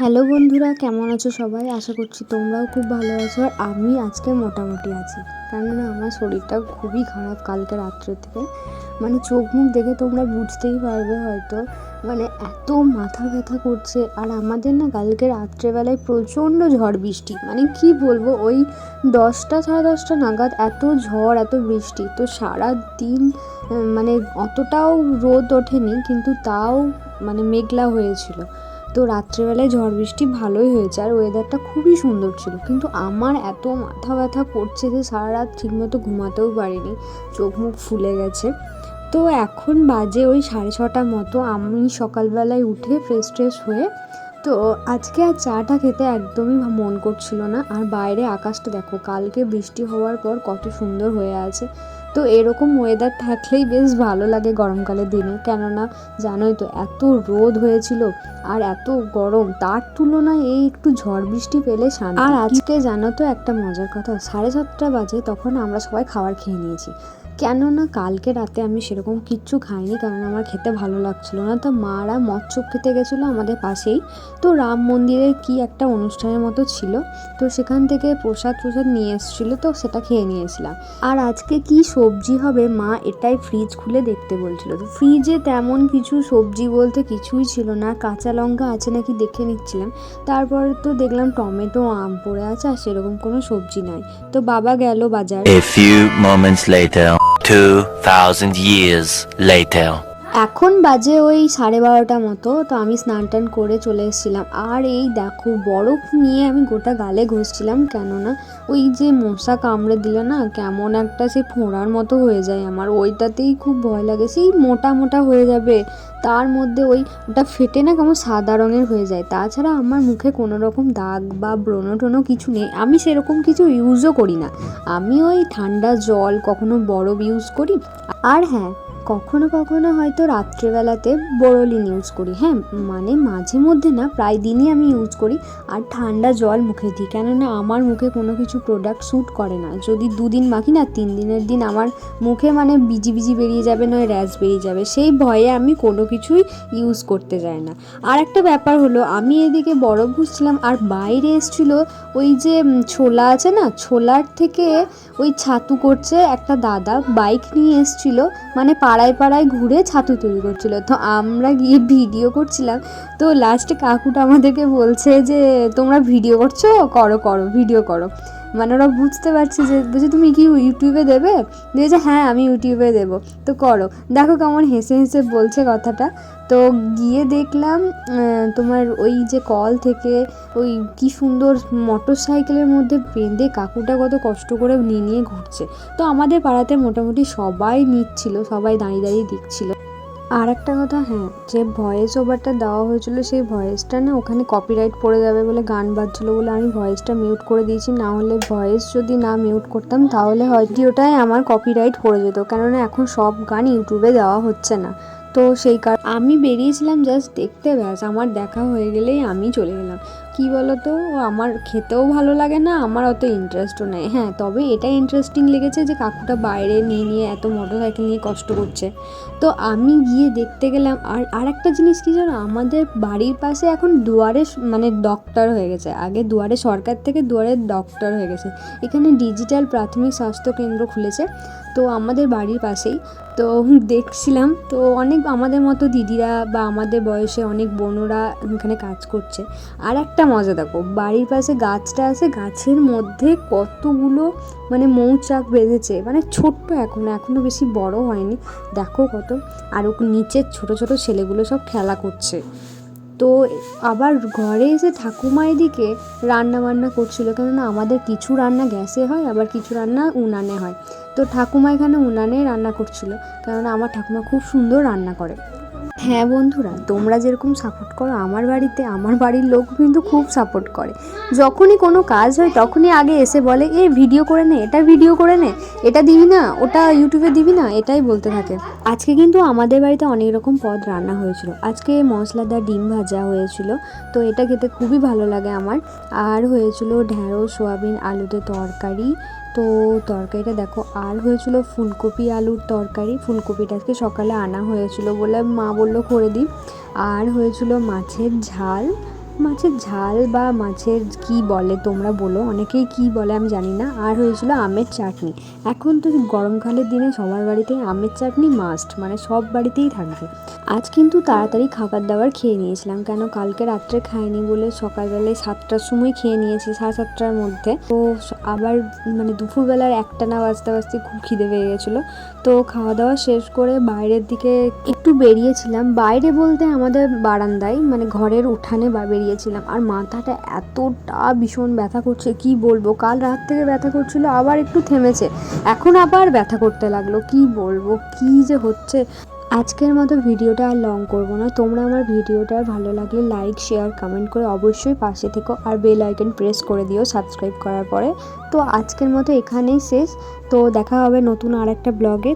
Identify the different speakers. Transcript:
Speaker 1: Hello বন্ধুরা, কেমন আছো সবাই? আশা করছি তোমরাও খুব ভালো আছো আর আমি আজকে মোটামুটি আছি। কেননা আমার শরীরটা খুবই খারাপ কালকে রাত্রে থেকে। মানে চোখ মুখ দেখে তোমরা বুঝতেই পারবে হয়তো। মানে এত মাথা ব্যথা করছে আর আমাদের না কালকে রাত্রেবেলায় প্রচণ্ড ঝড় বৃষ্টি। মানে কি বলব, ওই দশটা সাড়ে দশটা নাগাদ এত ঝড়, এত বৃষ্টি। তো সারা দিন মানে অতটাও রোদ ওঠেনি, কিন্তু তাও মানে মেঘলা হয়েছিল। তো রাত্রেবেলায় ঝড় বৃষ্টি ভালোই হয়েছে আর ওয়েদারটা খুবই সুন্দর ছিল। কিন্তু আমার এত মাথা ব্যথা করছে যে সারা রাত ঠিকমতো ঘুমাতেও পারিনি, চোখ মুখ ফুলে গেছে। তো এখন বাজে ওই সাড়ে ছটার মতো, আমি সকালবেলায় উঠে ফ্রেশ ট্রেশ হয়ে, তো আজকে আর চাটা খেতে একদমই মন করছিল না। আর বাইরে আকাশটা দেখো, কালকে বৃষ্টি হওয়ার পর কত সুন্দর হয়ে আছে। তো এরকম ওয়েদার থাকলেই বেশ ভালো লাগে গরমকালের দিনে। কেননা জানোই তো এত রোদ হয়েছিল আর এত গরম তার তুলনায় এই একটু ঝড় বৃষ্টি পেলে শান্তি। আর আজকে জানো তো একটা মজার কথা সাড়ে সাতটা বাজে তখন আমরা সবাই খাবার খেয়ে নিয়েছি। কেননা কালকে রাতে আমি সেরকম কিচ্ছু খাইনি কারণ আমার খেতে ভালো লাগছিল না। তো মারা মৎস্য খেতে গেছিল আমাদের পাশেই। তো রাম মন্দিরের কি একটা অনুষ্ঠানের মতো ছিল। তো সেখান থেকে প্রসাদ প্রসাদ নিয়ে এসেছিল তো সেটা খেয়ে নিয়েছিলাম। আর আজকে কি সবজি হবে মা এটাই ফ্রিজ খুলে দেখতে বলছিল। তো ফ্রিজে তেমন কিছু সবজি বলতে কিছুই ছিল না কাঁচা লঙ্কা আছে নাকি দেখে নিচ্ছিলাম। তারপর তো দেখলাম টমেটো আম পড়ে আছে আর সেরকম কোনো সবজি নাই। তো বাবা গেল বাজার।
Speaker 2: A few moments later, 2000 years later.
Speaker 1: এখন বাজে ওই সাড়ে বারোটা মতো, তো আমি স্নান টান করে চলে এসেছিলাম। আর এই দেখো, বরফ নিয়ে আমি গোটা গালে ঘষছিলাম, কেননা ওই যে মশা কামড়ে দিল না, কেমন একটা সে ফোঁড়ার মতো হয়ে যায় আমার। ওইটাতেই খুব ভয় লাগে, সেই মোটা মোটা হয়ে যাবে। তার মধ্যে ওই ওটা ফেটে না কেমন সাদা রঙের হয়ে যায়। তাছাড়া আমার মুখে কোনো রকম দাগ বা ব্রণ কিছু নেই। আমি সেরকম কিছু ইউজও করি না। আমি ওই ঠান্ডা জল কখনো বরফ ইউজ করি। আর হ্যাঁ কখনো কখনো হয়তো রাত্রেবেলাতে বোরোলিন ইউজ করি। হ্যাঁ মানে মাঝে মধ্যে না, প্রায় দিনই আমি ইউজ করি। আর ঠান্ডা জল মুখে দিই কেননা আমার মুখে কোনো কিছু প্রোডাক্ট স্যুট করে না। যদি দুদিন মাখি না, তিন দিনের দিন আমার মুখে মানে বিজি বিজি বেরিয়ে যাবে, নয় র্যাশ বেরিয়ে যাবে, সেই ভয়ে আমি কোনো কিছুই ইউজ করতে যাই না। আর একটা ব্যাপার হলো, আমি এদিকে বরফ ঘুরছিলাম আর বাইরে এসছিল ওই যে ছোলা আছে না, ছোলার থেকে ওই ছাতু করছে একটা দাদা। বাইক নিয়ে এসছিল মানে পাড়ায় পাড়ায় ঘুরে ছাতু তৈরি করছিল। তো আমরা গিয়ে ভিডিও করছিলাম। তো লাস্টে কাকুটা আমাদেরকে বলছে যে, তোমরা ভিডিও করছ? করো করো, ভিডিও করো। মানে ওরা বুঝতে পারছে যে, বলছে, তুমি কি ইউটিউবে দেবে? দিয়েছে হ্যাঁ আমি ইউটিউবে দেবো। তো করো। দেখো কেমন হেসে হেসে বলছে কথাটা। তো গিয়ে দেখলাম তোমার ওই যে কল থেকে ওই কি সুন্দর মোটর সাইকেলের মধ্যে বেঁধে কাকুটা কত কষ্ট করে নিয়ে নিয়ে ঘুরছে। তো আমাদের পাড়াতে মোটামুটি সবাই নিচ্ছিল, সবাই দাঁড়িয়ে দাঁড়িয়ে দেখছিল। আর একটা কথা হ্যাঁ যে ভয়েস ওভারটা দেওয়া হয়েছিল সেই ভয়েসটা না ওখানে কপিরাইট পড়ে যাবে বলে গান বাজছিল বলে আমি ভয়েসটা মিউট করে দিয়েছি। না হলে ভয়েস যদি না মিউট করতাম তাহলে হয়তো ওটাই আমার কপিরাইট পড়ে যেত। কেননা এখন সব গান ইউটিউবে দেওয়া হচ্ছে না। তো সেই কারণ আমি বেরিয়েছিলাম জাস্ট দেখতে, ব্যাস, আমার দেখা হয়ে গেলেই আমি চলে গেলাম। কি বলতো? আমার খেতেও ভালো লাগে না, আমার অত ইন্টারেস্টও নেই। হ্যাঁ তবে এটা ইন্টারেস্টিং লেগেছে যে কাকুটা বাইরে নিয়ে নিয়ে এত মোটর সাইকেল নিয়ে কষ্ট করছে। তো আমি গিয়ে দেখতে গেলাম, আর আর একটা জিনিস কি জানো? আমাদের বাড়ির পাশে এখন দুয়ারে মানে ডক্টর হয়ে গেছে। আগে দুয়ারে সরকার থেকে দুয়ারে ডক্টর হয়ে গেছে। এখানে ডিজিটাল প্রাথমিক স্বাস্থ্য কেন্দ্র খুলেছে। তো আমাদের বাড়ির পাশেই, তো দেখছিলাম, তো অনেক আমাদের মতো দিদিরা বা আমাদের বয়সে অনেক বোনরা এখানে কাজ করছে। আর একটা মজা দেখো, বাড়ির পাশে গাছটা আছে, গাছের মধ্যে কতগুলো মানে মৌচাক বেঁধেছে মানে ছোট্ট এখনও এখনও বেশি বড় হয়নি, দেখো কত। আর নিচের ছোট ছোট ছেলেগুলো সব খেলা করছে। তো আবার ঘরে এসে ঠাকুমা এদিকে রান্না বান্না করছিল কেননা আমাদের কিছু রান্না গ্যাসে হয়, আবার কিছু রান্না উনানে হয়। তো ঠাকুমা এখানে উনানে রান্না করছিল, কেননা আমার ঠাকুমা খুব সুন্দর রান্না করে। হ্যাঁ বন্ধুরা, তোমরা যেরকম সাপোর্ট করো, আমার বাড়িতে, আমার বাড়ির লোক কিন্তু খুব সাপোর্ট করে। যখনই কোনো কাজ হয়, তখনই আগে এসে বলে, এ ভিডিও করে নে, এটা ভিডিও করে নে, এটা দিবি না, ওটা ইউটিউবে দিবি না, এটাই বলতে থাকে। আজকে কিন্তু আমাদের বাড়িতে অনেক রকম পদ রান্না হয়েছিল। আজকে মশলাদার ডিম ভাজা হয়েছিল, তো এটা খেতে খুবই ভালো লাগে আমার। আর হয়েছিল ঢ্যাঁড়স সোয়াবিন, আলুতে তরকারি তো তরকারিটা দেখো, আর হয়েছিল ফুলকপি আলুর তরকারি। ফুলকপিটা আজকে সকালে আনা হয়েছিল বলে মা বলল করে দিই। আর হয়েছিল মাছের ঝাল। মাছের ঝাল বা মাছের কি বলে তোমরা বলো? অনেকেই কি বলে আমি জানি না। আর হয়েছিল আমের চাটনি। এখন তো গরমকালের দিনে সবার বাড়িতেই আমের চাটনি মাস্ট মানে সব বাড়িতেই থাকবে। আজ কিন্তু তাড়াতাড়ি খাবার দাবার খেয়ে নিয়েছিলাম, কেন কালকে রাত্রে খাইনি বলে সকালবেলায় সাতটার সময় খেয়ে নিয়েছি সাড়ে সাতটার মধ্যে। তো আবার মানে দুপুরবেলার একটা না বাজতে বাজতে খুব খিদে পেয়ে গেছিল। তো খাওয়া দাওয়া শেষ করে বাইরের দিকে একটু বেরিয়েছিলাম। বাইরে বলতে আমাদের বারান্দায় মানে ঘরের উঠানে বা বেরিয়েছিলাম আর মাথাটা এতটা ভীষণ ব্যথা করছে, কি বলব? কাল রাত থেকে ব্যথা করছিল, আবার একটু থেমেছে। এখন আবার ব্যথা করতে লাগল, কি বলব? কি যে হচ্ছে? আজকের মতো ভিডিওটা আর লং করব না। তোমরা আমার ভিডিওটা ভালো লাগলে লাইক শেয়ার কমেন্ট করে অবশ্যই পাশে থেকো। আর বেল আইকন প্রেস করে দিও সাবস্ক্রাইব করার পরে। তো আজকের মতো এখানেই শেষ। তো দেখা হবে নতুন আর একটা ব্লগে